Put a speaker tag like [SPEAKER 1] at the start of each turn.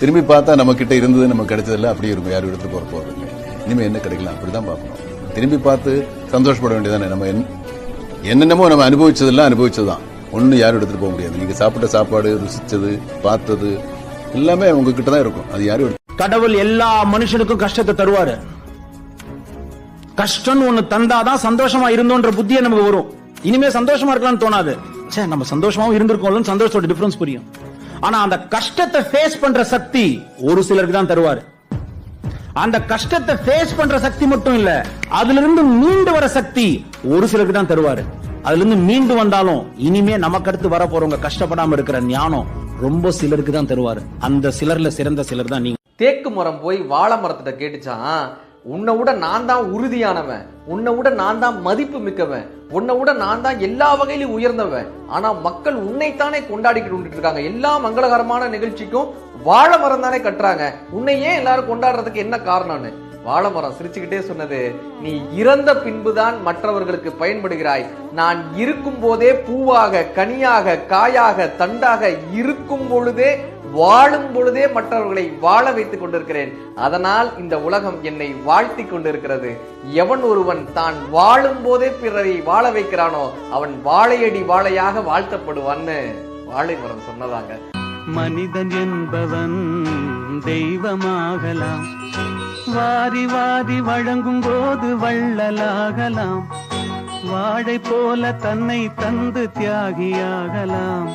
[SPEAKER 1] திரும்பி பார்த்தா நம்ம கிட்ட இருந்தது நம்ம கிடைச்சதில்ல அப்படியே இருக்கும். யாரும் எடுத்து போற போறதுங்க இனிமே என்ன கிடைக்கலாம்? அப்படிதான் பார்க்கணும். திரும்பி பார்த்து சந்தோஷப்பட வேண்டியதானே நம்ம என்ன- என்னென்னமோ நம்ம அனுபவிச்சதெல்லாம் அனுபவிச்சதுதான். ஒன்றும் யாரும் எடுத்துட்டு போக முடியாது. நீங்க சாப்பிட்ட சாப்பாடு ருசிச்சது பார்த்தது எல்லாமே உங்ககிட்ட தான் இருக்கும். அது யாரும்
[SPEAKER 2] கடவுள் எல்லா மனுஷனுக்கும் கஷ்டத்தை தருவாரு. கஷ்டம்னு ஒண்ணு தந்தாதான் சந்தோஷமா இருந்தோன்ற புத்தியே நமக்கு வரும். இனிமே சந்தோஷமா இருக்கலாம்னு தோணாது. சே நம்ம சந்தோஷமாவும் இருந்திருக்கோம்ல சந்தோஷத்தோட டிஃபரன்ஸ் புரியும். ஆனா அந்த கஷ்டத்தை ஃபேஸ் பண்ற சக்தி ஒரு சிலருக்கு தான் தருவாரு. அந்த கஷ்டத்தை ஃபேஸ் பண்ற சக்தி மட்டும் இல்ல அதுல இருந்து மீண்டு வர சக்தி ஒரு சிலருக்கு தான் தருவாரு. அதுல இருந்து மீண்டு வந்தாலும் இனிமே நமக்கு அடுத்து வர போறவங்க கஷ்டப்படாம இருக்கிற ஞானம் ரொம்ப சிலருக்கு தான் தருவாரு. அந்த சிலர்ல சிறந்த சிலர் தான் நீங்க.
[SPEAKER 3] தேக்கு மரம் போய் வாழை மரத்திட்ட கேட்டுச்சான் உன்னை விட நான் தான் உறுதியானவன். உன்னை விட நான் தான் மதிப்பு மிக்கவன். உன்னை விட நான் தான் எல்லா வகையிலும் உயர்ந்தவன். ஆனா மக்கள் உன்னைத்தானே கொண்டாடிக்கிட்டு வந்துட்டு இருக்காங்க. எல்லா மங்களகரமான நிகழ்ச்சிக்கும் வாழ மரம் தானே கட்டுறாங்க. உன்னை ஏன் எல்லாரும் கொண்டாடுறதுக்கு என்ன காரணம்னு? வாழைமரம் சிரிச்சுக்கிட்டே சொன்னது நீ இறந்த பின்புதான் மற்றவர்களுக்கு பயன்படுகிறாய். நான் இருக்கும் போதே பூவாக கனியாக காயாக தண்டாக இருக்கும் பொழுதே வாழும் பொழுதே மற்றவர்களை வாழ வைத்துக் கொண்டிருக்கிறேன். அதனால் இந்த உலகம் என்னை வாழ்த்தி கொண்டிருக்கிறது. எவன் ஒருவன் தான் வாழும் போதே பிறரை வாழ வைக்கிறானோ அவன் வாழையடி வாழையாக வாழ்த்தப்படுவான்னு வாழை மரம் சொன்னதாங்க.
[SPEAKER 4] மனிதன் என்பவன் தெய்வமாகலாம். வாரி வாரி வழங்கும் போது வள்ளலாகலாம். வாழை போல தன்னை தந்து தியாகியாகலாம்.